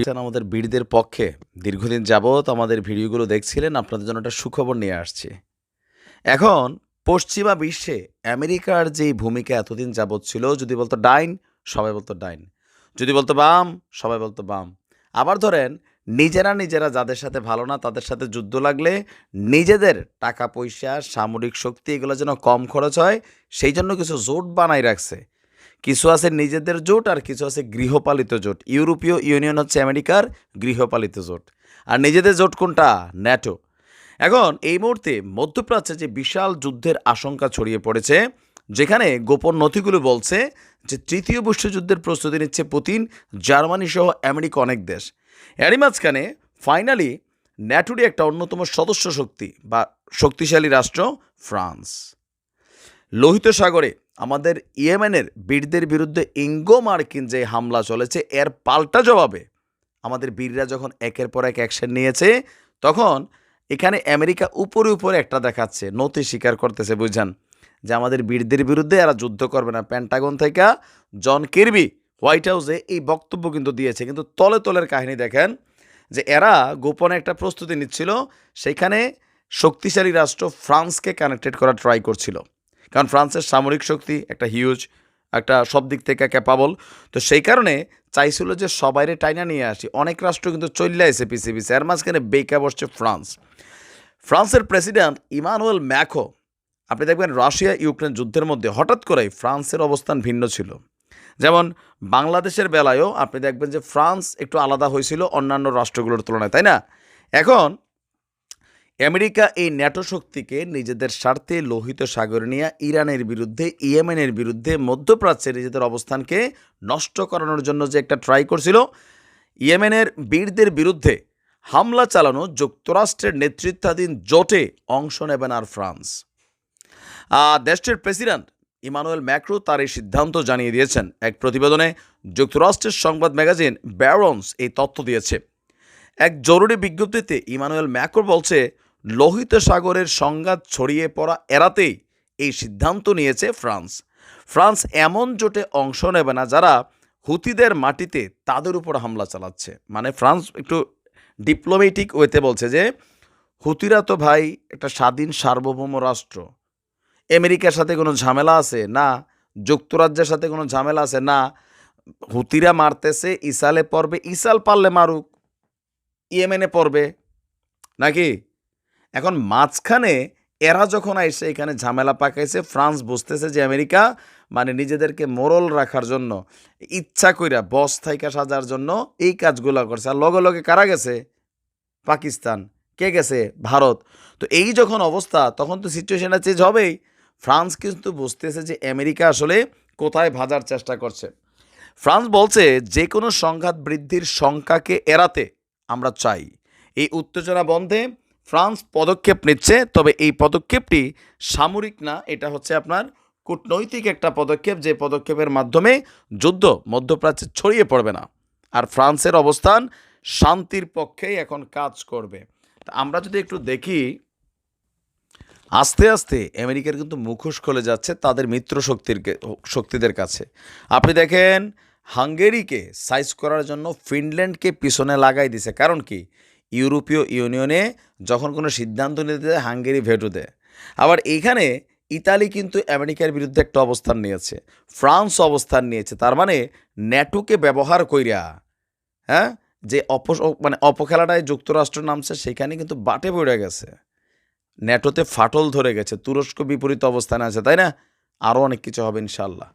ফিরছেন আমাদের বীরদের পক্ষে দীর্ঘদিন যাবৎ আমাদের ভিডিওগুলো দেখছিলেন, আপনাদের জন্য একটা সুখবর নিয়ে আসছি। এখন পশ্চিমা বিশ্বে আমেরিকার যে ভূমিকা এতদিন যাবৎ ছিল, যদি বলতো ডাইন, সবাই বলতো ডাইন। যদি বলতো বাম, সবাই বলতো বাম। আবার ধরেন, নিজেরা নিজেরা যাদের সাথে ভালো না, তাদের সাথে যুদ্ধ লাগলে নিজেদের টাকা, পয়সা, সামরিক শক্তি, এগুলো যেন কম খরচ হয়, সেই জন্য কিছু জোট বানাই রাখছে। কিছু আছে নিজেদের জোট আর কিছু আছে গৃহপালিত জোট। ইউরোপীয় ইউনিয়ন হচ্ছে আমেরিকার গৃহপালিত জোট। আর নিজেদের জোট কোনটা? ন্যাটো। এখন এই মুহূর্তে মধ্যপ্রাচ্যে যে বিশাল যুদ্ধের আশঙ্কা ছড়িয়ে পড়েছে, যেখানে গোপন নথিগুলো বলছে যে তৃতীয় বিশ্বযুদ্ধের প্রস্তুতি নিচ্ছে পুতিন, জার্মানি সহ আমেরিকা অনেক দেশ। এরই মাঝখানে ফাইনালি ন্যাটোরই একটা অন্যতম সদস্য শক্তি বা শক্তিশালী রাষ্ট্র ফ্রান্স। লোহিত সাগরে আমাদের ইয়েমেনের বীরদের বিরুদ্ধে ইঙ্গো মার্কিন যে হামলা চলেছে, এর পাল্টা জবাবে আমাদের বীররা যখন একের পর এক অ্যাকশন নিয়েছে, তখন এখানে আমেরিকা উপরে উপরে একটা দেখাচ্ছে, নথি স্বীকার করতেছে, বুঝছেন? যে আমাদের বীরদের বিরুদ্ধে এরা যুদ্ধ করবে না। প্যান্টাগন থেকে জন কিরবি হোয়াইট হাউসে এই বক্তব্য কিন্তু দিয়েছে। কিন্তু তলে তলের কাহিনী দেখেন যে এরা গোপনে একটা প্রস্তুতি নিচ্ছিল, সেখানে শক্তিশালী রাষ্ট্র ফ্রান্সকে কানেক্টেড করা ট্রাই করছিল। কারণ ফ্রান্সের সামরিক শক্তি একটা হিউজ একটা সব দিক থেকে ক্যাপাবল তো সেই কারণে চাইছিল যে সবাইরে টাইনা নিয়ে আসি। অনেক রাষ্ট্র কিন্তু চলে এসে পিছিয়ে এর মাঝখানে বেকা বসছে ফ্রান্স। ফ্রান্সের প্রেসিডেন্ট ইমানুয়েল ম্যাখো, আপনি দেখবেন রাশিয়া ইউক্রেন যুদ্ধের মধ্যে হঠাৎ করেই ফ্রান্সের অবস্থান ভিন্ন ছিল। যেমন বাংলাদেশের বেলায়ও আপনি দেখবেন যে ফ্রান্স একটু আলাদা হয়েছিল অন্যান্য রাষ্ট্রগুলোর তুলনায়, তাই না? এখন আমেরিকা এই ন্যাটো শক্তিকে নিজেদের স্বার্থে লোহিত সাগর নিয়ে ইরানের বিরুদ্ধে, ইয়েমেনের বিরুদ্ধে মধ্যপ্রাচ্যে নিজেদের অবস্থানকে নষ্ট করানোর জন্য যে একটা ট্রাই করছিল, ইয়েমেনের বীরদের বিরুদ্ধে হামলা চালানো যুক্তরাষ্ট্রের নেতৃত্বাধীন জোটে অংশ নেবেন আর ফ্রান্স। দেশটির প্রেসিডেন্ট ইমানুয়েল ম্যাক্রো তার এই সিদ্ধান্ত জানিয়ে দিয়েছেন। এক প্রতিবেদনে যুক্তরাষ্ট্রের সংবাদ ম্যাগাজিন ব্যারন্স এই তথ্য দিয়েছে। এক জরুরি বিজ্ঞপ্তিতে ইমানুয়েল ম্যাক্রো বলছে লোহিত সাগরের সংঘাত ছড়িয়ে পড়া এড়াতেই এই সিদ্ধান্ত নিয়েছে ফ্রান্স। ফ্রান্স এমন জোটে অংশ নেবে না যারা হুতিদের মাটিতে তাদের উপর হামলা চালাচ্ছে। মানে ফ্রান্স একটু ডিপ্লোমেটিক ওয়েতে বলছে যে, হুতিরা তো ভাই একটা স্বাধীন সার্বভৌম রাষ্ট্র। আমেরিকার সাথে কোনো ঝামেলা আছে? না। যুক্তরাজ্যের সাথে কোনো ঝামেলা আছে? না। হুতিরা মারতেছে, ইসালে পড়বে ইসাল পারলে মারুক। ইয়েমেনে পড়বে নাকি? এখন মাঝখানে এরা যখন আইসে এখানে ঝামেলা পাকাইছে, ফ্রান্স বুঝতেছে যে আমেরিকা মানে নিজেদেরকে মোরল রাখার জন্য, ইচ্ছা কইরা বস থাইকা সাজার জন্য এই কাজগুলো করছে। আর লগে লগে কারা গেছে? পাকিস্তান। কে গেছে? ভারত। তো এই যখন অবস্থা, তখন তো সিচুয়েশনটা চেঞ্জ হবেই। ফ্রান্স কিন্তু বুঝতেছে যে আমেরিকা আসলে কোথায় ভাজার চেষ্টা করছে। ফ্রান্স বলছে যে কোনো সংঘাত বৃদ্ধির সংখ্যাকে এড়াতে আমরা চাই। এই উত্তেজনা বন্ধে ফ্রান্স পদক্ষেপ নিচ্ছে, তবে এই পদক্ষেপটি সামরিক না, এটা হচ্ছে আপনার কূটনৈতিক একটা পদক্ষেপ, যে পদক্ষেপের মাধ্যমে যুদ্ধ মধ্যপ্রাচ্যে ছড়িয়ে পড়বে না। আর ফ্রান্সের অবস্থান শান্তির পক্ষেই এখন কাজ করবে। তা আমরা যদি একটু দেখি, আস্তে আস্তে আমেরিকার কিন্তু মুখোশ খুলে যাচ্ছে তাদের মিত্র শক্তির শক্তিদের কাছে। আপনি দেখেন, হাঙ্গেরিকে সাইজ করার জন্য ফিনল্যান্ডকে পিছনে লাগাই দিছে। কারণ কি? ইউরোপীয় ইউনিয়নে যখন কোনো সিদ্ধান্ত নিতে যায় হাঙ্গেরি ভেটো দেয়। আবার এইখানে ইতালি কিন্তু আমেরিকার বিরুদ্ধে একটা অবস্থান নিয়েছে, ফ্রান্স অবস্থান নিয়েছে, তার মানে ন্যাটোকে ব্যবহার কইরা হ্যাঁ যে অপ মানে অপখেলাটায় যুক্তরাষ্ট্র নামছে, সেখানে কিন্তু বাটে পড়ে গেছে। ন্যাটোতে ফাটল ধরে গেছে, তুরস্ক বিপরীত অবস্থানে আছে, তাই না? আরও অনেক কিছু হবে ইনশাল্লাহ